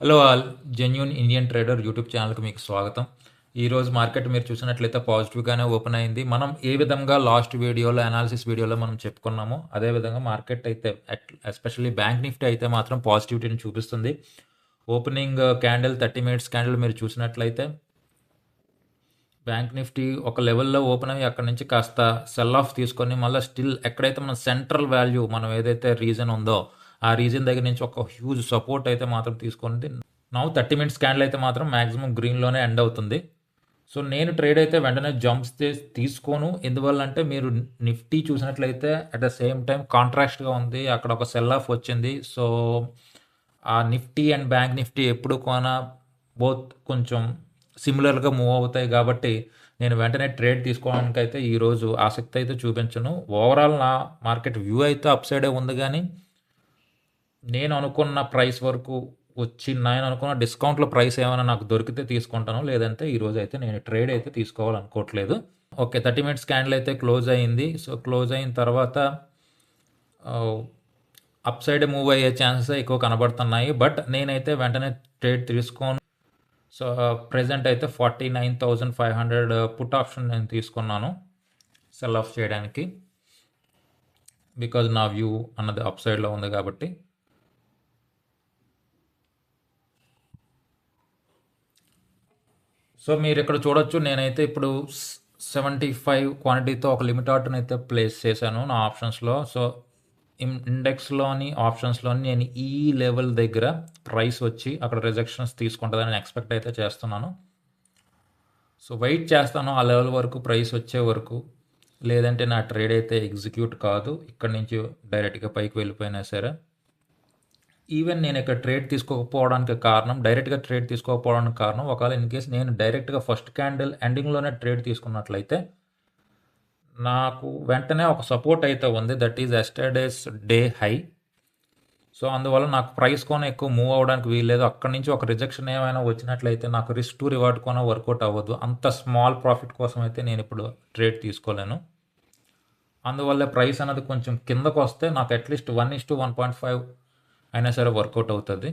Hello all genuine Indian trader YouTube ఛానల్కి మీకు స్వాగతం. ఈరోజు మార్కెట్ మీరు చూసినట్లయితే పాజిటివ్గానే ఓపెన్ అయింది. మనం ఏ విధంగా లాస్ట్ వీడియోలో అనాలిసిస్ వీడియోలో మనం చెప్పుకున్నామో అదే విధంగా మార్కెట్ అయితే ఎస్పెషల్లీ బ్యాంక్ నిఫ్టీ అయితే మాత్రం పాజిటివిటీని చూపిస్తుంది. Opening candle thirty minutes candle మీరు చూసినట్లయితే బ్యాంక్ నిఫ్టీ ఒక లెవెల్లో ఓపెన్ అయ్యి అక్కడ నుంచి కాస్త సెల్ ఆఫ్ తీసుకొని మళ్ళీ స్టిల్ ఎక్కడైతే మన సెంట్రల్ వాల్యూ మనం ఏదైతే రీజన్ ఉందో ఆ రీజన్ దగ్గర నుంచి ఒక హ్యూజ్ సపోర్ట్ అయితే మాత్రం తీసుకుంది. నవ్వు థర్టీ మినిట్స్ క్యాండిల్ అయితే మాత్రం మ్యాక్సిమం గ్రీన్లోనే ఎండ్ అవుతుంది. సో నేను ట్రేడ్ అయితే వెంటనే జంప్స్ తీసుకోను. ఎందువల్ల అంటే మీరు నిఫ్టీ చూసినట్లయితే అట్ ద సేమ్ టైం కాంట్రాక్ట్గా ఉంది. అక్కడ ఒక సెల్ ఆఫ్ వచ్చింది. సో ఆ నిఫ్టీ అండ్ బ్యాంక్ నిఫ్టీ ఎప్పుడు కొనా బోత్ కొంచెం సిమిలర్గా మూవ్ అవుతాయి కాబట్టి నేను వెంటనే ట్రేడ్ తీసుకోవడానికి అయితే ఈరోజు ఆసక్తి అయితే చూపించను. ఓవరాల్ నా మార్కెట్ వ్యూ అయితే అప్ సైడే ఉంది కానీ నేను అనుకున్న ప్రైస్ వరకు వచ్చి నేను అనుకున్న డిస్కౌంట్లో ప్రైస్ ఏమైనా నాకు దొరికితే తీసుకుంటాను లేదంటే ఈరోజు అయితే నేను ట్రేడ్ అయితే తీసుకోవాలనుకోవట్లేదు. ఓకే థర్టీ మినిట్స్ క్యాండిల్ అయితే క్లోజ్ అయింది. సో క్లోజ్ అయిన తర్వాత అప్ సైడ్ మూవ్ అయ్యే ఛాన్సెస్ ఎక్కువ కనబడుతున్నాయి. బట్ నేనైతే వెంటనే ట్రేడ్ తీసుకోను. సో ప్రజెంట్ అయితే forty nine thousand five hundred put option నేను తీసుకున్నాను సెల్ ఆఫ్ చేయడానికి. బికాజ్ నా వ్యూ అన్నది అప్ సైడ్లో ఉంది కాబట్టి. సో మీరు ఇక్కడ చూడొచ్చు నేనైతే ఇప్పుడు సెవెంటీ ఫైవ్ క్వాంటిటీతో ఒక లిమిట్ ఆర్డర్ని అయితే ప్లేస్ చేశాను నా ఆప్షన్స్లో సో ఇండెక్స్లోని ఆప్షన్స్లోని నేను ఈ లెవెల్ దగ్గర ప్రైస్ వచ్చి అక్కడ రిజెక్షన్స్ తీసుకుంటుందని నేను ఎక్స్పెక్ట్ అయితే చేస్తున్నాను. సో వెయిట్ చేస్తాను ఆ లెవెల్ వరకు ప్రైస్ వచ్చే వరకు. లేదంటే నా ట్రేడ్ అయితే ఎగ్జిక్యూట్ కాదు. ఇక్కడ నుంచి డైరెక్ట్గా పైకి వెళ్ళిపోయినా సరే. ఈవెన్ నేను ఇక్కడ ట్రేడ్ తీసుకోకపోవడానికి కారణం డైరెక్ట్గా ట్రేడ్ తీసుకోకపోవడానికి కారణం ఒకవేళ ఇన్ కేసు నేను డైరెక్ట్గా ఫస్ట్ క్యాండిల్ ఎండింగ్లోనే ట్రేడ్ తీసుకున్నట్లయితే నాకు వెంటనే ఒక సపోర్ట్ అయితే ఉంది. That is yesterday's day high. So అందువల్ల నాకు ప్రైస్ కొన ఎక్కువ మూవ్ అవ్వడానికి వీల్లేదు. అక్కడి నుంచి ఒక రిజెక్షన్ ఏమైనా వచ్చినట్లయితే నాకు రిస్క్ టు రివార్డ్ కొన వర్కౌట్ అవ్వదు. అంత స్మాల్ ప్రాఫిట్ కోసం అయితే నేను ఇప్పుడు ట్రేడ్ తీసుకోలేను. అందువల్ల ప్రైస్ అనేది కొంచెం కిందకు వస్తే నాకు at least one is to one point five అయినా సరే వర్కౌట్ అవుతుంది.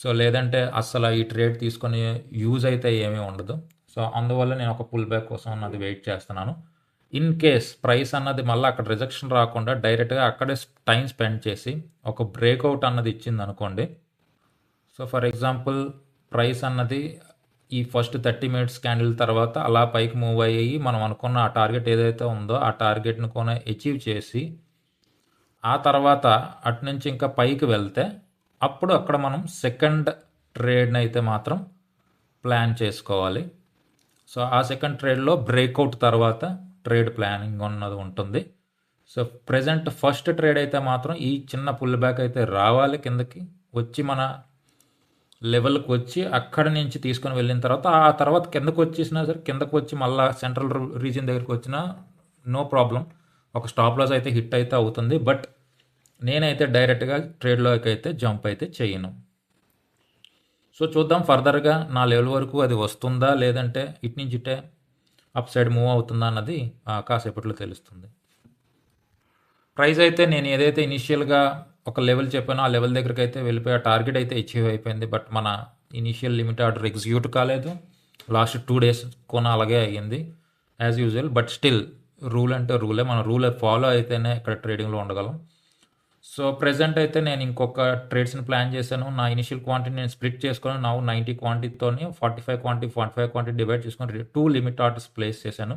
సో లేదంటే అస్సలు ఈ ట్రేడ్ తీసుకొని యూజ్ అయితే ఏమీ ఉండదు. సో అందువల్ల నేను ఒక పుల్ బ్యాక్ కోసం అన్నది వెయిట్ చేస్తున్నాను. ఇన్ కేస్ ప్రైస్ అన్నది మళ్ళీ అక్కడ రిజెక్షన్ రాకుండా డైరెక్ట్గా అక్కడే టైం స్పెండ్ చేసి ఒక బ్రేక్అవుట్ అన్నది ఇచ్చింది అనుకోండి. సో ఫర్ ఎగ్జాంపుల్ ప్రైస్ అన్నది ఈ ఫస్ట్ థర్టీ మినిట్స్ క్యాండిల్ తర్వాత అలా పైకి మూవ్ అయ్యి మనం అనుకున్న ఆ టార్గెట్ ఏదైతే ఉందో ఆ టార్గెట్ని కూడా అచీవ్ చేసి ఆ తర్వాత అటు నుంచి ఇంకా పైకి వెళ్తే అప్పుడు అక్కడ మనం సెకండ్ ట్రేడ్ని అయితే మాత్రం ప్లాన్ చేసుకోవాలి. సో ఆ సెకండ్ ట్రేడ్లో బ్రేక్అవుట్ తర్వాత ట్రేడ్ ప్లానింగ్ ఉన్నది ఉంటుంది. సో ప్రజెంట్ ఫస్ట్ ట్రేడ్ అయితే మాత్రం ఈ చిన్న పుల్ బ్యాక్ అయితే రావాలి కిందకి వచ్చి మన లెవెల్కి వచ్చి అక్కడి నుంచి తీసుకొని వెళ్ళిన తర్వాత ఆ తర్వాత కిందకు వచ్చేసినా సరే కిందకు వచ్చి మళ్ళీ సెంట్రల్ రీజియన్ దగ్గరికి వచ్చినా నో ప్రాబ్లం. ఒక స్టాప్ లాస్ అయితే హిట్ అయితే అవుతుంది బట్ నేనైతే డైరెక్ట్గా ట్రేడ్లోకి అయితే జంప్ అయితే చేయను. సో చూద్దాం ఫర్దర్గా నా లెవెల్ వరకు అది వస్తుందా లేదంటే ఇటు నుంచి ఇటే అప్ సైడ్ మూవ్ అవుతుందా అన్నది కాసేపట్లో తెలుస్తుంది. ప్రైస్ అయితే నేను ఏదైతే ఇనిషియల్గా ఒక లెవెల్ చెప్పానో ఆ లెవెల్ దగ్గరికి అయితే వెళ్ళిపోయి ఆ టార్గెట్ అయితే అచీవ్ అయిపోయింది బట్ మన ఇనిషియల్ లిమిట్ ఆర్డర్ ఎగ్జిక్యూట్ కాలేదు. లాస్ట్ టూ డేస్ కొన అలాగే అయ్యింది as usual but still rule అంటే రూలే. మన రూల్ ఫాలో అయితేనే ఇక్కడ ట్రేడింగ్లో ఉండగలం. సో ప్రజెంట్ అయితే నేను ఇంకొక ట్రేడ్స్ని ప్లాన్ చేశాను. నా ఇనిషియల్ క్వాంటిటీ నేను స్ప్లిట్ చేసుకొని నా ninety క్వాంటిటీతోని forty five quantity forty five quantity divide చేసుకొని టూ లిమిట్ ఆర్డర్స్ ప్లేస్ చేశాను.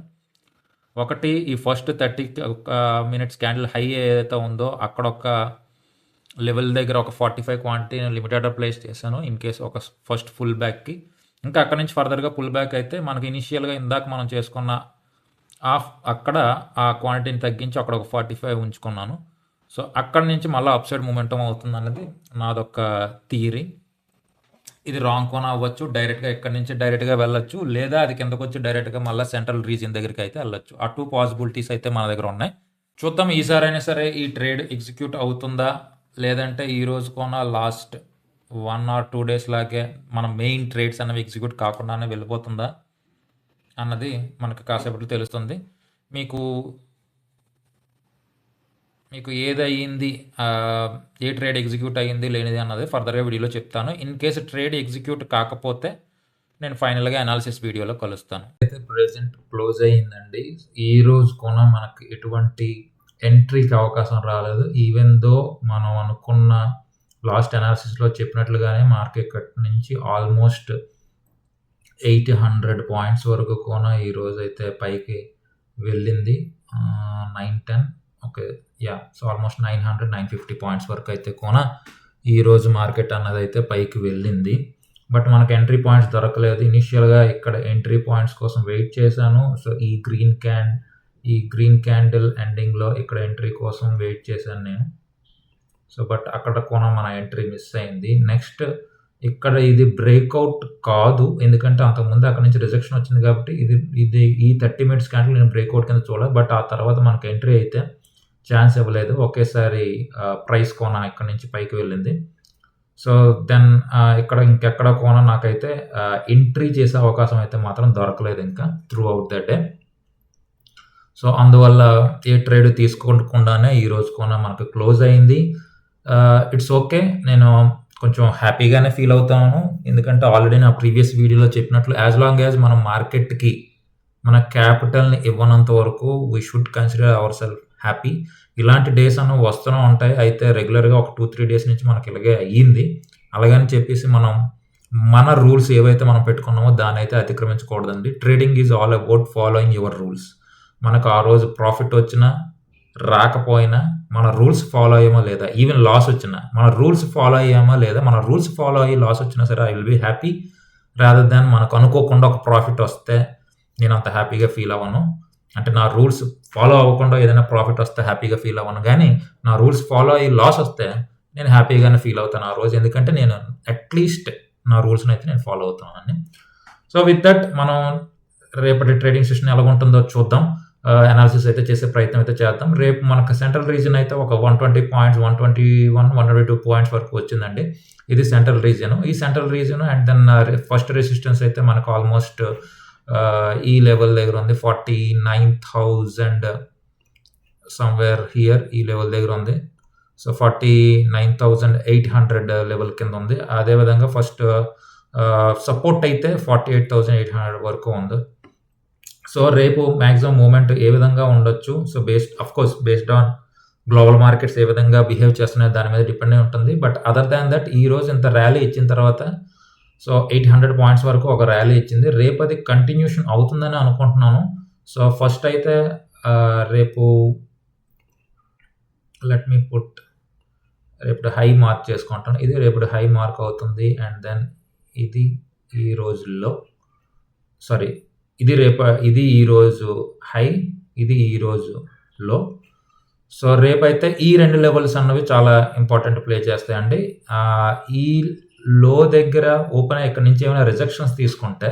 ఒకటి ఈ first thirty minutes candle high ఏదైతే ఉందో అక్కడ ఒక లెవెల్ దగ్గర ఒక ఫార్టీ ఫైవ్ క్వాంటిటీ నేను లిమిట్ ఆర్డర్ ప్లేస్ చేశాను ఇన్ కేస్ ఒక ఫస్ట్ ఫుల్ బ్యాక్కి. ఇంకా అక్కడ నుంచి ఫర్దర్గా ఫుల్ బ్యాక్ అయితే మనకి ఇనిషియల్గా ఇందాక మనం చేసుకున్న ఆఫ్ అక్కడ ఆ క్వాంటిటీని తగ్గించి అక్కడ ఒక ఫార్టీ ఫైవ్ ఉంచుకున్నాను. సో అక్కడ నుంచి మళ్ళీ అప్ సైడ్ మూమెంటం అవుతుంది అన్నది నాదొక థియరీ. ఇది రాంగ్ కోన్ అవ్వచ్చు డైరెక్ట్గా ఇక్కడ నుంచి డైరెక్ట్గా వెళ్ళొచ్చు లేదా అది కిందకు వచ్చి డైరెక్ట్గా మళ్ళీ సెంట్రల్ రీజియన్ దగ్గరికి అయితే వెళ్ళొచ్చు. ఆ టూ పాసిబిలిటీస్ అయితే మన దగ్గర ఉన్నాయి. చూద్దాం ఈసారి అయినా సరే ఈ ట్రేడ్ ఎగ్జిక్యూట్ అవుతుందా? లేదంటే ఈ రోజు కోన last one or two days లాగే మన మెయిన్ ట్రేడ్స్ అనేవి ఎగ్జిక్యూట్ కాకుండానే వెళ్ళిపోతుందా? అన్నది మనకు కాసేపట్లో తెలుస్తుంది మీకు మీకు ఏది అయ్యింది ఏ ట్రేడ్ ఎగ్జిక్యూట్ అయ్యింది లేనిది అన్నది ఫర్దర్‌గా వీడియోలో చెప్తాను. ఇన్ కేస్ ట్రేడ్ ఎగ్జిక్యూట్ కాకపోతే నేను ఫైనల్‌గా అనాలిసిస్ వీడియోలో కలుస్తాను. అయితే ప్రెజెంట్ క్లోజ్ అయిందండి. ఈ రోజు కూడా మనకు ఎటువంటి ఎంట్రీకి అవకాశం రాలేదు. ఈవెన్ దో మనం అనుకున్న లాస్ట్ అనాలిసిస్‌లో చెప్పినట్లుగానే మార్కెట్ నుంచి ఆల్మోస్ట్ 800 పాయింట్స్ వరకు కూడా అయితే పైకి వెళ్ళింది. Nine ten okay. Yeah so, almost 900, 950 points వరకు అయితే కూడా ఈరోజు మార్కెట్ అన్నదైతే పైకి వెళ్ళింది. బట్ మనకు ఎంట్రీ పాయింట్స్ దొరకలేదు. ఇనీషియల్‌గా ఇక్కడ ఎంట్రీ పాయింట్స్ కోసం వెయిట్ చేశాను. సో, ఈ గ్రీన్ క్యాన్ ఈ గ్రీన్ క్యాండిల్ ఎండింగ్‌లో ఇక్కడ ఎంట్రీ కోసం వెయిట్ చేశాను నేను. సో, బట్ అక్కడ కూడా మన ఎంట్రీ మిస్ అయింది. నెక్స్ట్ ఇక్కడ ఇది బ్రేక్అవుట్ కాదు. ఎందుకంటే అంతకుముందు అక్కడ నుంచి రిజెక్షన్ వచ్చింది కాబట్టి ఇది ఇది ఈ 30 మినిట్స్ క్యాండిల్ నేను బ్రేక్అవుట్ కింద చూడాలి బట్ ఆ తర్వాత మనకు ఎంట్రీ అయితే ఛాన్స్ ఇవ్వలేదు. ఒకేసారి ప్రైస్ కోన ఇక్కడి నుంచి పైకి వెళ్ళింది. సో, దెన్ ఇక్కడ ఇంకెక్కడ కోన నాకైతే ఎంట్రీ చేసే అవకాశం అయితే మాత్రం దొరకలేదు ఇంకా throughout the day. So, అందువల్ల ఏ ట్రేడ్ తీసుకోకుండానే ఈరోజు కోన మనకు క్లోజ్ అయింది. It's okay. నేను కొంచెం హ్యాపీగానే ఫీల్ అవుతాను. ఎందుకంటే ఆల్రెడీ నా ప్రీవియస్ వీడియోలో చెప్పినట్లు యాజ్ లాంగ్ యాజ్ మనం మార్కెట్‌కి మన క్యాపిటల్‌ని ఇవ్వనంత వరకు we should consider our self happy. ఇలాంటి డేస్ అన్న వస్తూనే ఉంటాయి. అయితే రెగ్యులర్‌గా ఒక 2, 3 డేస్ నుంచి మనకి ఇలాగే అయ్యింది. అలాగని చెప్పేసి మనం మన రూల్స్ ఏవైతే మనం పెట్టుకున్నామో దాన్నైతే అతిక్రమించకూడదండి. Trading is all about following your rules. మనకు ఆ రోజు ప్రాఫిట్ వచ్చినా, రాకపోయినా మన రూల్స్ ఫాలో అయ్యామా లేదా? ఈవెన్ లాస్ వచ్చినా మన రూల్స్ ఫాలో అయ్యామా లేదా? మన రూల్స్ ఫాలో అయ్యి లాస్ వచ్చినా సరే I will be happy. Rather than మనకు అనుకోకుండా ఒక ప్రాఫిట్ వస్తే నేను అంత హ్యాపీగా ఫీల్ అవ్వను. అంటే నా రూల్స్ ఫాలో అవ్వకుండా ఏదైనా ప్రాఫిట్ వస్తే హ్యాపీగా ఫీల్ అవ్వను కానీ నా రూల్స్ ఫాలో అయ్యి లాస్ వస్తే నేను హ్యాపీగానే ఫీల్ అవుతాను ఆ రోజు. ఎందుకంటే నేను అట్‌లీస్ట్ నా రూల్స్‌ని అయితే నేను ఫాలో అవుతాను అని సో, విత్ దట్ మనం రేపటి ట్రేడింగ్ సెషన్ ఎలా ఉంటుందో చూద్దాం. అనాలిసిస్ అయితే చేసే ప్రయత్నం అయితే చేద్దాం. రేపు మనకు సెంట్రల్ రీజన్ అయితే ఒక 120 పాయింట్స్ 121, 122 పాయింట్స్ వరకు వచ్చిందండి. ఇది సెంట్రల్ రీజన్ ఈ central region and then first resistance అయితే మనకు ఆల్మోస్ట్ ఈ లెవెల్ దగ్గర ఉంది. 49,000 సమ్‌వేర్ హియర్ ఈ లెవెల్ దగ్గర ఉంది. సో, 49,800 లెవెల్ కింద ఉంది. అదే విధంగా ఫస్ట్ సపోర్ట్ అయితే 48,800 వరకు ఉంది. సో, రేపు మ్యాక్సిమం మూమెంట్ ఏ విధంగా ఉండొచ్చు. So, based of course based on global markets ఏ విధంగా బిహేవ్ చేస్తున్నాయో దాని మీద డిపెండ్ అయి ఉంటుంది. బట్ అదర్ దాన్ దట్ ఈ రోజు ఇంత ర్యాలీ ఇచ్చిన తర్వాత సో, 800 పాయింట్స్ వరకు ఒక ర్యాలీ ఇచ్చింది. రేపు అది కంటిన్యూషన్ అవుతుందని అనుకుంటున్నాను. సో, ఫస్ట్ అయితే రేపు లెట్ మీ పుట్ రేపు హై మార్క్ చేసుకుంటాను. ఇది రేపు హై మార్క్ అవుతుంది. అండ్ దెన్ ఇది ఈ రోజుల్లో సారీ ఇది రేప ఇది ఈరోజు హై. ఇది ఈరోజు లో. సో, రేపైతే ఈ రెండు లెవెల్స్ అన్నవి చాలా ఇంపార్టెంట్ ప్లే చేస్తాయండి. ఈ లో దగ్గర ఓపెన్ ఇక్కడ ఇక్కడి నుంచి ఏమైనా రిజెక్షన్స్ తీసుకుంటే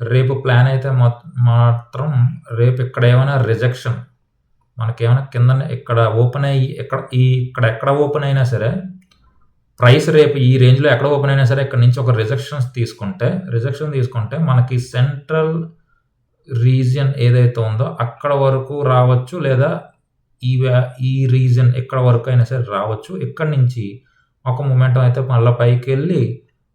రేపు ప్లాన్ అయితే మాత్రం రేపు ఇక్కడ ఏమైనా రిజెక్షన్ మనకేమైనా కిందన ఇక్కడ ఓపెన్ అయ్యి ఇక్కడ ఈ ఇక్కడ ఎక్కడ ఓపెన్ అయినా సరే ప్రైస్ రేపు ఈ రేంజ్‌లో ఎక్కడ ఓపెన్ అయినా సరే ఇక్కడ నుంచి ఒక రిజెక్షన్స్ తీసుకుంటే రిజెక్షన్ తీసుకుంటే మనకి సెంట్రల్ రీజియన్ ఏదైతే ఉందో అక్కడ వరకు రావచ్చు. లేదా ఈ ఈ రీజన్ ఎక్కడ వరకు అయినా సరే రావచ్చు. ఇక్కడ నుంచి ఒక మూమెంటం అయితే మళ్ళా పైకెళ్ళి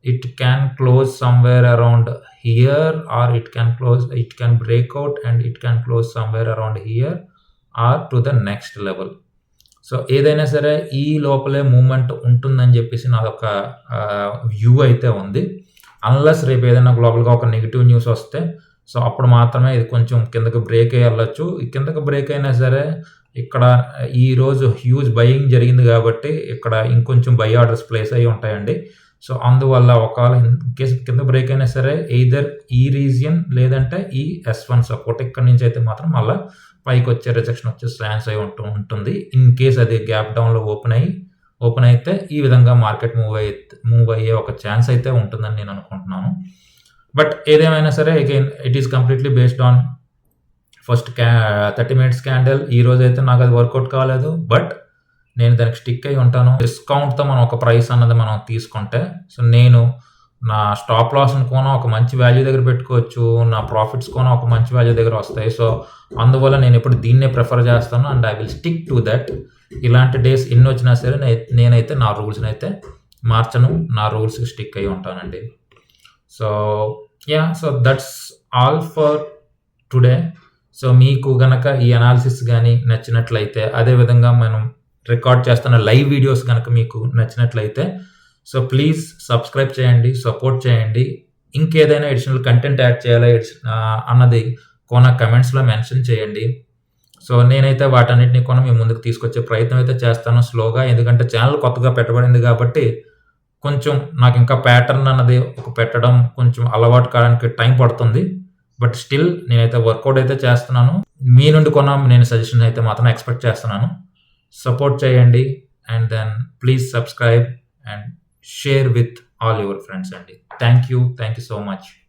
it can close somewhere around here or it can close it can break and it can close somewhere around here or to the next level. So, ఏదైనా సరే ఈ లోపలే మూమెంట్ ఉంటుందని చెప్పేసి నాదొక వ్యూ అయితే ఉంది. అన్‌లెస్ రేపు ఏదైనా గ్లోబల్‌గా ఒక నెగెటివ్ న్యూస్ వస్తే సో, అప్పుడు మాత్రమే ఇది కొంచెం కిందకి బ్రేక్ అయ్యి ఎళ్ళొచ్చు. కిందకి బ్రేక్ అయినా సరే ఇక్కడ ఈరోజు హ్యూజ్ బయింగ్ జరిగింది కాబట్టి ఇక్కడ ఇంకొంచెం బై ఆర్డర్స్ ప్లేస్ అయ్యి ఉంటాయండి. సో, అందువల్ల ఒకవేళ ఇన్ కింద బ్రేక్ అయినా సరే ఎయిదర్ ఈ రీజియన్ లేదంటే ఈ ఎస్ వన్ సపోర్ట్ ఇక్కడి నుంచి అయితే మాత్రం మళ్ళీ పైకి వచ్చే రిజెక్షన్ వచ్చే స్లాన్స్ అయి ఉంటు ఉంటుంది. ఇన్ కేస్ అది గ్యాప్ డౌన్‌లో ఓపెన్ అయ్యి ఓపెన్ అయితే ఈ విధంగా మార్కెట్ మూవ్ అయ్యే మూవ్ అయ్యే ఒక ఛాన్స్ అయితే ఉంటుందని నేను అనుకుంటున్నాను. బట్ ఏదేమైనా సరే again it is completely based on first క్యా 30 మినిట్స్ క్యాండిల్ అయితే నాకు అది వర్కౌట్ కాలేదు. బట్ నేను దానికి స్టిక్ అయి ఉంటాను. డిస్కౌంట్‌తో మనం ఒక ప్రైస్ అన్నది మనం తీసుకుంటే సో, నేను నా స్టాప్ లాస్‌ని కూడా ఒక మంచి వాల్యూ దగ్గర పెట్టుకోవచ్చు. నా ప్రాఫిట్స్ కూడా ఒక మంచి వాల్యూ దగ్గర వస్తాయి. సో, అందువల్ల నేను ఇప్పుడు దీన్నే ప్రిఫర్ చేస్తాను. And I will stick to that ఇలాంటి డేస్ ఎన్ని వచ్చినా సరే నేనైతే నా రూల్స్ని అయితే మార్చను. నా రూల్స్‌కి స్టిక్ అయి ఉంటానండి. So, ya so, that's all for today. So, మీకు గనక ఈ అనాలిసిస్ కానీ నచ్చినట్లయితే, అదే విధంగా మనం రికార్డ్ చేస్తున్న లైవ్ వీడియోస్ కనుక మీకు నచ్చినట్లయితే, సో, ప్లీజ్ సబ్స్క్రైబ్ చేయండి. సపోర్ట్ చేయండి. ఇంకేదైనా అడిషనల్ కంటెంట్ యాడ్ చేయాలా అన్నది కొన కమెంట్స్‌లో మెన్షన్ చేయండి. సో, నేనైతే వాటన్నిటిని కూడా మీ ముందుకు తీసుకొచ్చే ప్రయత్నం అయితే చేస్తాను స్లోగా. ఎందుకంటే ఛానల్ కొత్తగా పెట్టబడింది కాబట్టి, కొంచెం నాకు ఇంకా ప్యాటర్న్ అన్నది ఒక పెట్టడం కొంచెం అలవాటు కావడానికి టైం పడుతుంది. బట్ స్టిల్ నేనైతే వర్కౌట్ అయితే చేస్తున్నాను. మీ నుండి కొన నేను సజెషన్ అయితే మాత్రం ఎక్స్‌పెక్ట్ చేస్తున్నాను. సపోర్ట్ చేయండి. And then please subscribe and share with all your friends and thank you. Thank you so much.